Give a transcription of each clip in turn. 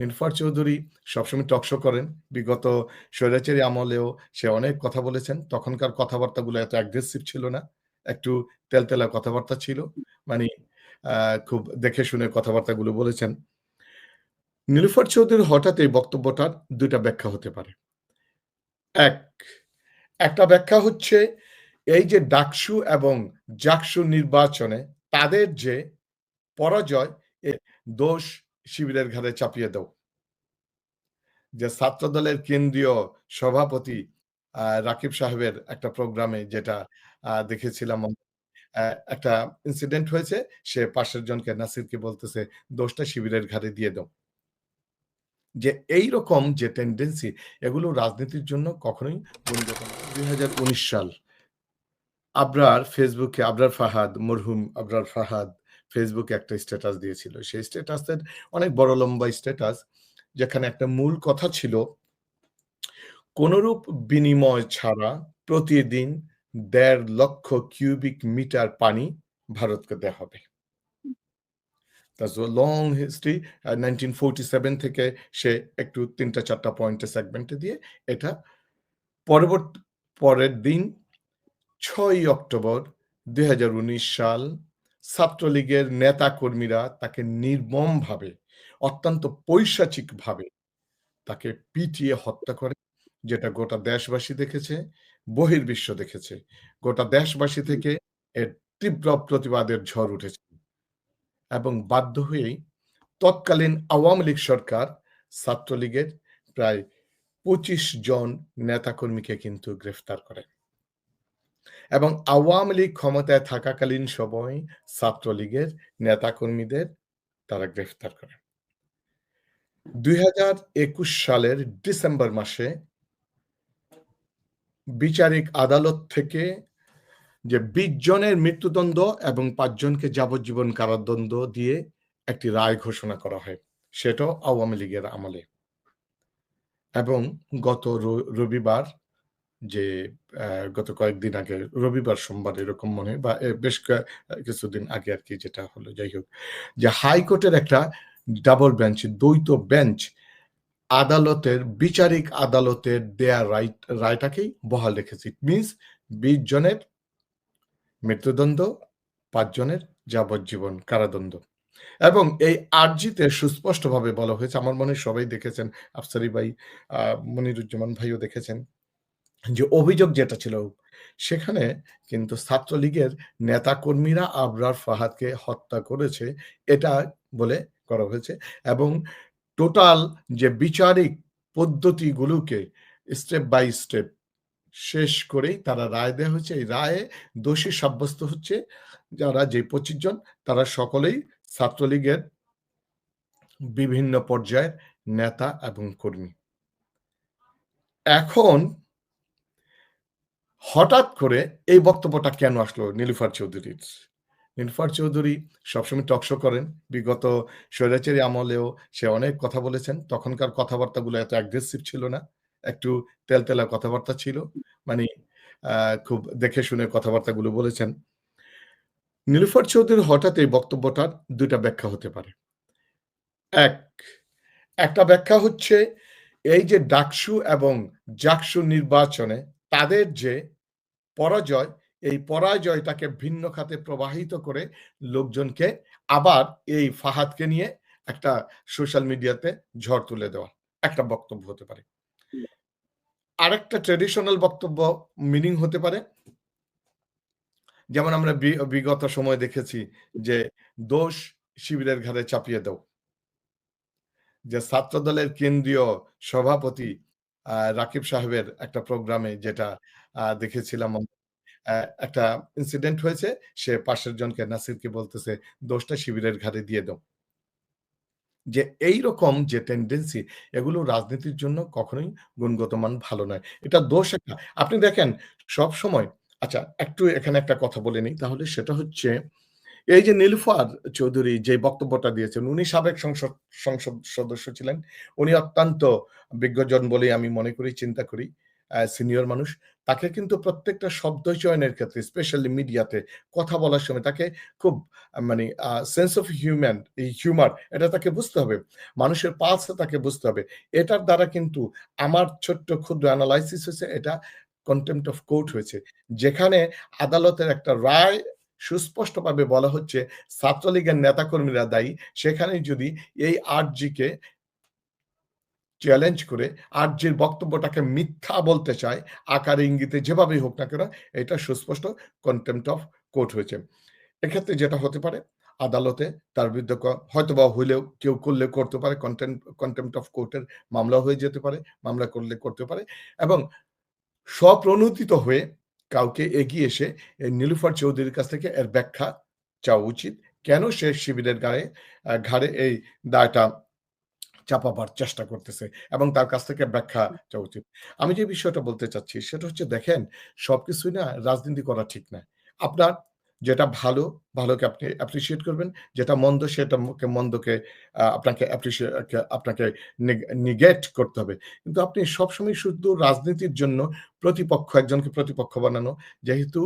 Infer Chowdhury সবসময় talk show করেন। বিগত স্বৈরাচারী আমলেও সে অনেক কথা বলেছেন। তখনকার কথাবার্তাগুলো এত অ্যাগ্রেসিভ ছিল না। একটু তেলতেলা কথাবার্তা ছিল। মানে খুব দেখে শুনে কথাবার্তাগুলো বলেছেন। নীলুফার চৌধুরীর হঠাৎ এই বক্তব্যটার ২ টা ব্যাখ্যা হতে পারে। এক, একটা ব্যাখ্যা হচ্ছে এই যে ডাকসু এবং জাকসু নির্বাচনে তাদের যে পরাজয় দোষ শিবিরের ঘাড়ে চাপিয়ে দাও। যে ছাত্র দলের কেন্দ্রীয় সভাপতি রাকিব সাহেবের একটা প্রোগ্রামে যেটা দেখেছিলাম একটা ইনসিডেন্ট হয়েছে। সে পাশের জনকে নাসিরকে বলতেছে, "দোষটা শিবিরের ঘাড়ে দিয়ে দাও।" যে এইরকম যে টেন্ডেন্সি এগুলো রাজনীতির জন্য কখনোই দুই হাজার উনিশ সাল আবরার ফেসবুকে আবরার ফাহাদ, মরহুম আবরার ফাহাদ ফেসবুকে একটা স্ট্যাটাস দিয়েছিল। সেই স্ট্যাটাসের অনেক বড় লম্বা স্ট্যাটাস যেখানে একটা মূল কথা ছিল, কোনরূপ বিনিময় ছাড়া প্রতিদিন দেড় লক্ষ কিউবিক মিটার পানি ভারতকে দেয়া হবে। Long history. আ 1947 থেকে সে একটু ৩ টা ৪ পয়েন্টের সেগমেন্টে দিয়ে এটা পরবর্তী, পরের দিন ৬ই অক্টোবর ২০১৯ সাল ছাত্রলীগের নেতা-কর্মীরা তাকে নির্মমভাবে অত্যন্ত পৈশাচিকভাবে তাকে পিটিয়ে হত্যা করে। যেটা গোটা দেশবাসী দেখেছে, বহির্বিশ্ব দেখেছে। গোটা দেশবাসী থেকে এর তীব্র প্রতিবাদের ঝড় উঠেছে। এবং বাধ্য হয়েই তৎকালীন আওয়ামী লীগ সরকার ছাত্রলীগের প্রায় ২৫ জন নেতাকর্মীকে কিন্তু গ্রেফতার করে। এবং আওয়ামী লীগ ক্ষমতায় থাকাকালীন সময় ছাত্রলীগের নেতাকর্মীদের তারা গ্রেফতার করে। ২০২১ সালের ডিসেম্বর মাসে বিচারিক আদালত থেকে যে ২০ জনের মৃত্যুদণ্ড এবং ৫ জনকে যাবজ্জীবন কারাদণ্ড দিয়ে একটি রায় ঘোষণা করা হয়। সেটাও আওয়ামী লীগের আমলে। এবং গত রবিবার যে গত কয়েকদিন আগে রবিবার, সোমবার এরকম মনে বা বেশ কিছুদিন আগে আর কি যেটা হলো যাই হোক। যে হাইকোর্টের একটা ডাবল বেঞ্চ, দ্বৈত বেঞ্চ আদালতের বিচারিক আদালতের দেয়া রাইট রায়টাকেই বহাল রেখেছে। ইট মিনস ২০ জনের মৃত্যুদণ্ড, ৫ জনের যাবজ্জীবন কারাদণ্ড। এবং এই আর্জিতে সুস্পষ্টভাবে বলা হয়েছে, আমার মনে সবাই দেখেছেন, আফসারি ভাই, মনিরুজ্জামান ভাইও দেখেছেন। যে অভিযোগ যেটা ছিল, সেখানে কিন্তু ছাত্রলীগের নেতাকর্মীরা আবরার ফাহাদকে হত্যা করেছে, এটা বলে করা হয়েছে এবং টোটাল যে বিচারিক পদ্ধতিগুলোকে স্টেপ বাই স্টেপ শেষ করেই তারা রায় দেয়া হয়েছে। এই রায়ে দোষী সাব্যস্ত হচ্ছে যারা যে ২৫ জন, তারা সকলেই ছাত্রলীগের বিভিন্ন পর্যায়ের নেতা এবং কর্মী। এখন হঠাৎ করে এই বক্তব্যটা কেন আসলো নীলুফার চৌধুরীর? নীলুফার চৌধুরী সবসময় টকশো করেন। বিগত স্বৈরাচারী আমলেও সে অনেক কথা বলেছেন। তখনকার কথাবার্তাগুলো এত অ্যাগ্রেসিভ ছিল না। একটু তেলতেলা কথাবার্তা ছিল। মানে খুব দেখে শুনে কথাবার্তাগুলো বলেছেন। নীলুফার চৌধুরীর হঠাৎ এই বক্তব্যটার ২ টা ব্যাখ্যা হতে পারে। এক, একটা ব্যাখ্যা হচ্ছে এই যে ডাকসু এবং জাকসু নির্বাচনে তাদের যে পরাজয়, এই পরাজয়টাকে ভিন্ন খাতে প্রবাহিত করে লোকজনকে আবার এই ফাহাদকে নিয়ে একটা সোশ্যাল মিডিয়াতে ঝড় তুলে দেওয়া। একটা বক্তব্য হতে পারে। আরেকটা ট্রেডিশনাল বক্তব্য মিনিং হতে পারে যেমন আমরা বিগত সময় দেখেছি যে দোষ শিবিরের ঘাড়ে চাপিয়ে দাও। যে ছাত্রদলের কেন্দ্রীয় সভাপতি রাকিব সাহেবের একটা প্রোগ্রামে যেটা দেখেছিলাম একটা ইনসিডেন্ট হয়েছে। সে পাশের জনকে নাসিরকে বলতেছে, "দোষটা শিবিরের ঘাড়ে দিয়ে দাও।" যে এই রকম যে টেন্ডেন্সি এগুলো রাজনীতির জন্য কখনোই গুণগত মান ভালো নয়। এটা দোষ একটা। আপনি দেখেন সবসময় আচ্ছা একটু এখানে একটা কথা বলে নিই তাহলে সেটা হচ্ছে এই যে নীলুফার চৌধুরী যে বক্তব্যটা দিয়েছেন উনি সাবেক সংসদ সংসদ সদস্য ছিলেন। উনি অত্যন্ত বিজ্ঞজন বলে আমি মনে করি, চিন্তা করি। সিনিয়র মানুষ। তাকে কিন্তু প্রত্যেকটা শব্দ চয়নের ক্ষেত্রে স্পেশালি মিডিয়াতে কথা বলার সময় তাকে খুব মানে সেন্স অফ হিউম্যান হিউমার এটা তাকে বুঝতে হবে। মানুষের পালস তাকে বুঝতে হবে। এটার দ্বারা কিন্তু আমার ছোট্ট ক্ষুদ্র অ্যানালাইসিস হয়েছে এটা কনটেম্পট অফ কোর্ট হয়েছে। যেখানে আদালতের একটা রায় সুস্পষ্টভাবে বলা হচ্ছে ছাত্রলীগের নেতাকর্মীরা দায়ী। সেখানে যদি এই আরজিকে চ্যালেঞ্জ করে আরজির বক্তব্যটাকে মিথ্যা বলতে চায়, আকার ইঙ্গিতে যেভাবেই হোক না কেন, এটা সুস্পষ্ট কনটেম্পট অফ কোর্ট হয়েছে। এক্ষেত্রে যেটা হতে পারে আদালতে তার বিরুদ্ধে ক হয়তোবা হইলেও কেউ করলে করতে পারে কন্টেম্প কনটেম্পট অফ কোর্টের মামলা হয়ে যেতে পারে। মামলা করলে করতে পারে এবং স্বপ্রণোদিত হয়ে কাউকে এগিয়ে এসে এই নীলুফার চৌধুরীর কাছ থেকে এর ব্যাখ্যা চাওয়া উচিত। কেন সে শিবিরের গায়ে ঘাড়ে এই দায়টা চাপাবার চেষ্টা করতেছে এবং তার কাছ থেকে ব্যাখ্যা চাওয়া উচিত। আমি যে বিষয়টা বলতে চাচ্ছি সেটা হচ্ছে দেখেন সবকিছুই না রাজনীতি করা ঠিক না। আপনার যেটা ভালো, ভালোকে আপনি অ্যাপ্রিশিয়েট করবেন। যেটা মন্দ সেটাকে মন্দকে আপনাকে অ্যাপ্রিশিয়ে কে আপনাকে নেগ নেগেট করতে হবে। কিন্তু আপনি সবসময় শুধু রাজনীতির জন্য প্রতিপক্ষ একজনকে প্রতিপক্ষ বানানো যেহেতু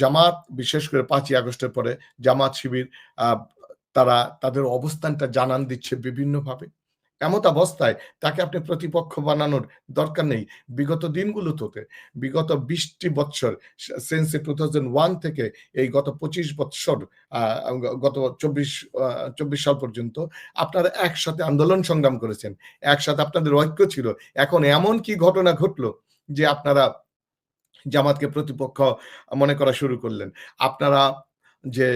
জামাত বিশেষ করে পাঁচই আগস্টের পরে জামাত শিবির তারা তাদের অবস্থানটা জানান দিচ্ছে বিভিন্নভাবে। এমত অবস্থায় তাকে আপনি প্রতিপক্ষ বানানোর দরকার নেই। বিগত দিনগুলোতে বিগত ২০ টি বৎসর সিন্স 2001 থেকে এই গত ২৫ বৎসর গত চব্বিশ চব্বিশ সাল পর্যন্ত আপনারা একসাথে আন্দোলন সংগ্রাম করেছেন। একসাথে আপনাদের ঐক্য ছিল। এখন এমন কি ঘটনা ঘটলো যে আপনারা জামাতকে প্রতিপক্ষ মনে করা শুরু করলেন। আপনারা যে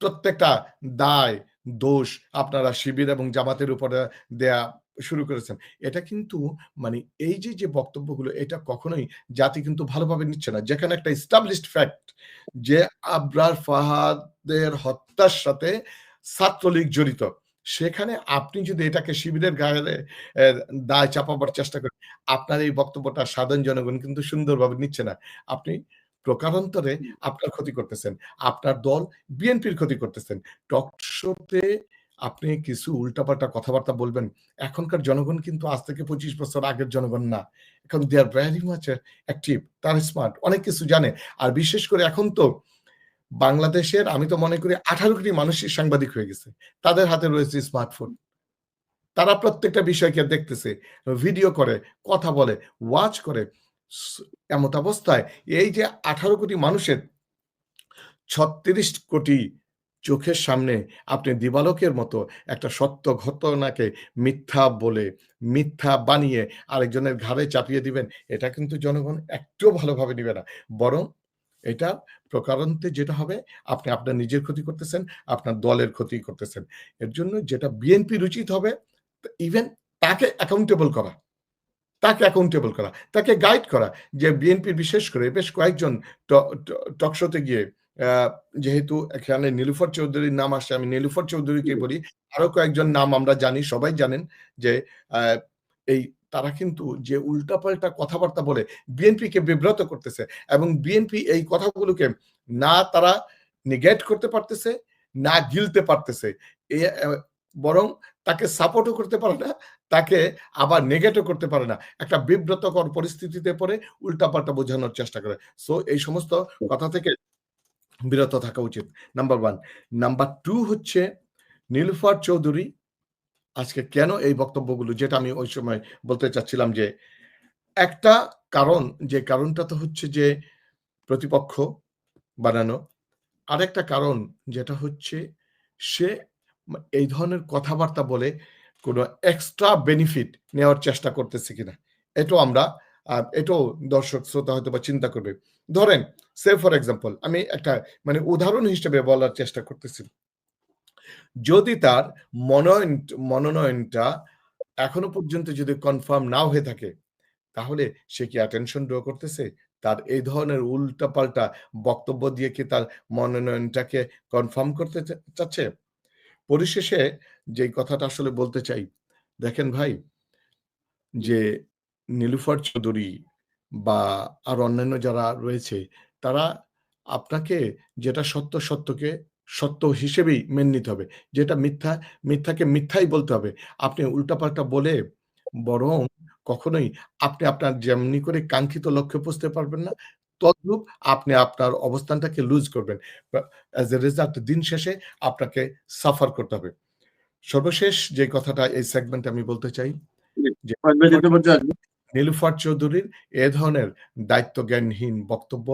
প্রত্যেকটা দায়, দোষ আপনারা শিবির এবং জামাতের উপরে দেয়া শুরু করেছেন। এটা কিন্তু মানে এই যে, যে বক্তব্যগুলো এটা কখনোই জাতি কিন্তু ভালোভাবে নিচ্ছে না। যেখানে একটা established ফ্যাক্ট যে আবরার ফাহাদের হত্যার সাথে ছাত্রলীগ জড়িত। সেখানে আপনি যদি এটাকে শিবিরের গায়ে দায় চাপাবার চেষ্টা করেন, আপনার এই বক্তব্যটা সাধারণ জনগণ কিন্তু সুন্দরভাবে নিচ্ছে না। আপনি প্রকারান্তরে আপনার ক্ষতি করতেছেন। আপনার দল বিএনপির ক্ষতি করতেছেন। টক শোতে আপনি কিছু উল্টাপাল্টা কথাবার্তা বলবেন। এখনকার জনগণ কিন্তু আজ থেকে ২৫ বছর আগের জনগণ না। এখন they are very much active. তারা স্মার্ট। অনেক কিছু জানে। আর বিশেষ করে এখন তো বাংলাদেশের আমি তো মনে করি ১৮ কোটি মানুষই সাংবাদিক হয়ে গেছে। তাদের হাতে রয়েছে স্মার্টফোন। তারা প্রত্যেকটা বিষয়কে দেখতেছে, ভিডিও করে, কথা বলে, ওয়াচ করে। এমত অবস্থায় এই যে ১৮ কোটি মানুষের ৩৬ কোটি চোখের সামনে আপনি দিবালকের মতো একটা সত্য ঘটনাকে মিথ্যা বলে, মিথ্যা বানিয়ে আরেকজনের ঘাড়ে চাপিয়ে দিবেন। এটা কিন্তু জনগণ একটুও ভালোভাবে নিবে না। বরং এটা প্রকারান্তে যেটা হবে আপনি আপনার নিজের ক্ষতি করতেছেন, আপনার দলের ক্ষতি করতেছেন। এর জন্য যেটা বিএনপির উচিত হবে ইভেন তাকে অ্যাকাউন্টেবল করা। তাকে অ্যাকাউন্টেবল করা, তাকে গাইড করা যে বিএনপির বিশেষ করে বেশ কয়েকজন ট ট টক গিয়ে যেহেতু এখানে নীলুফর চৌধুরীর নাম আসছে, আমি নীলুফর চৌধুরীকে বলি। আরও কয়েকজন নাম আমরা জানি, সবাই জানেন যে এই তারা কিন্তু যে উল্টাপাল্টা কথাবার্তা বলে বিএনপিকে বিব্রত করতেছে এবং বিএনপি এই কথাগুলোকে না তারা নেগেট করতে পারতেছে, না গিলতে পারতেছে। বরং তাকে সাপোর্টও করতে পারে না, তাকে আবার নেগেটও করতে পারে না। একটা বিব্রতকর পরিস্থিতিতে পড়ে উল্টাপাল্টা বোঝানোর চেষ্টা করে। সো এই সমস্ত কথা থেকে বিরত থাকা উচিত। নাম্বার ওয়ান নাম্বার টু হচ্ছে নীলুফার চৌধুরী আজকে কেন এই বক্তব্যগুলো যেটা আমি ওই সময় বলতে চাচ্ছিলাম যে একটা কারণ যে কারণটা তো হচ্ছে যে প্রতিপক্ষ বানানো। আরেকটা কারণ যেটা হচ্ছে সে এই ধরনের কথাবার্তা বলে কোনো এক্সট্রা বেনিফিট নেওয়ার চেষ্টা করতেছে কিনা। এটাও আমরা এটাও দর্শক শ্রোতা হয়তো বা চিন্তা করবে। ধরেন সে ফর এক্সাম্পল আমি একটা মানে উদাহরণ হিসেবে বলার চেষ্টা করতেছি। যদি তার মনোনয়ন মনোনয়নটা এখনও পর্যন্ত যদি কনফার্ম নাও হয়ে থাকে, তাহলে সে কি অ্যাটেনশন ড্র করতেছে? তার এই ধরনের উল্টাপাল্টা বক্তব্য দিয়ে কি তার মনোনয়নটাকে কনফার্ম করতে চাচ্ছে? পরিশেষে যেই কথাটা আসলে বলতে চাই, দেখেন ভাই যে নীলুফার চৌধুরী বা আরও অন্যান্য যারা রয়েছে, তারা আপনাকে যেটা সত্য, সত্যকে সত্য হিসেবেই মেনে নিতে হবে। যেটা মিথ্যা, মিথ্যাকে মিথ্যাই বলতে হবে। আপনি উল্টাপাল্টা বলে বরং কখনোই আপনি আপনার যেমনি করে কাঙ্ক্ষিত লক্ষ্যে পৌঁছতে পারবেন না, তদ্রূপ আপনি আপনার অবস্থানটাকে লুজ করবেন। অ্যাজ এ রেজাল্ট দিন শেষে আপনাকে সাফার করতে হবে। সর্বশেষ যে কথাটা এই সেগমেন্টে আমি বলতে চাই। নীলুফার চৌধুরীর এ ধরনের দায়িত্বজ্ঞানহীন বক্তব্য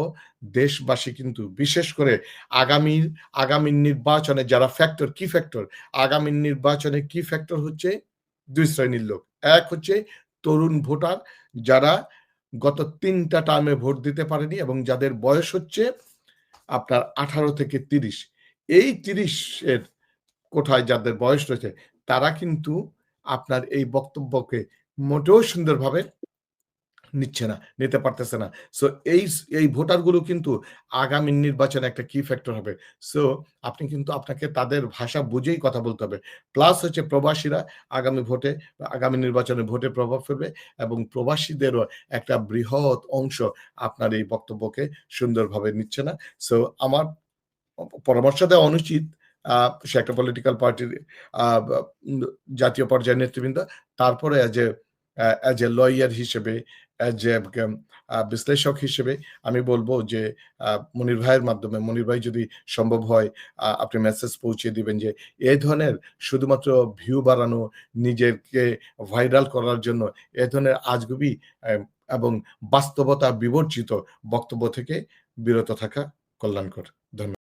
দেশবাসী কিন্তু বিশেষ করে আগামী আগামী নির্বাচনে যারা ফ্যাক্টর কি ফ্যাক্টর আগামী নির্বাচনে কি ফ্যাক্টর হচ্ছে দুই শ্রেণির লোক এক হচ্ছে তরুণ ভোটার যারা গত তিনটা টার্মে ভোট দিতে পারেনি এবং যাদের বয়স হচ্ছে আপনার আঠারো থেকে তিরিশ, এই তিরিশের কোঠায় যাদের বয়স রয়েছে, তারা কিন্তু আপনার এই বক্তব্যকে মোটেও সুন্দরভাবে নিচ্ছে না, নিতে পারতেছে না। সো এই এই ভোটারগুলো কিন্তু আগামী নির্বাচনে একটা কি ফ্যাক্টর হবে। সো আপনি কিন্তু আপনাকে তাদের ভাষা বুঝেই কথা বলতে হবে। প্লাস হচ্ছে প্রবাসীরা আগামী ভোটে, আগামী নির্বাচনে ভোটে প্রভাব ফেলবে এবং প্রবাসীদেরও একটা বৃহৎ অংশ আপনার এই বক্তব্যকে সুন্দরভাবে নিচ্ছে না। সো আমার পরামর্শ দেওয়া অনুচিত। সে একটা পলিটিক্যাল পার্টির জাতীয় পর্যায়ের নেতৃবৃন্দ। তারপরে এ অ্যাজ এ লয়ার হিসেবে অ্যাজ এ বিশ্লেষক হিসেবে আমি বলব যে মনির ভাইয়ের মাধ্যমে, মনির ভাই যদি সম্ভব হয় আপনি মেসেজ পৌঁছে দিবেন যে এই ধরনের শুধুমাত্র ভিউ বাড়ানো, নিজেকে ভাইরাল করার জন্য, এ ধরনের আজগুবি এবং বাস্তবতা বিবর্জিত বক্তব্য থেকে বিরত থাকা কল্যাণকর। ধন্যবাদ।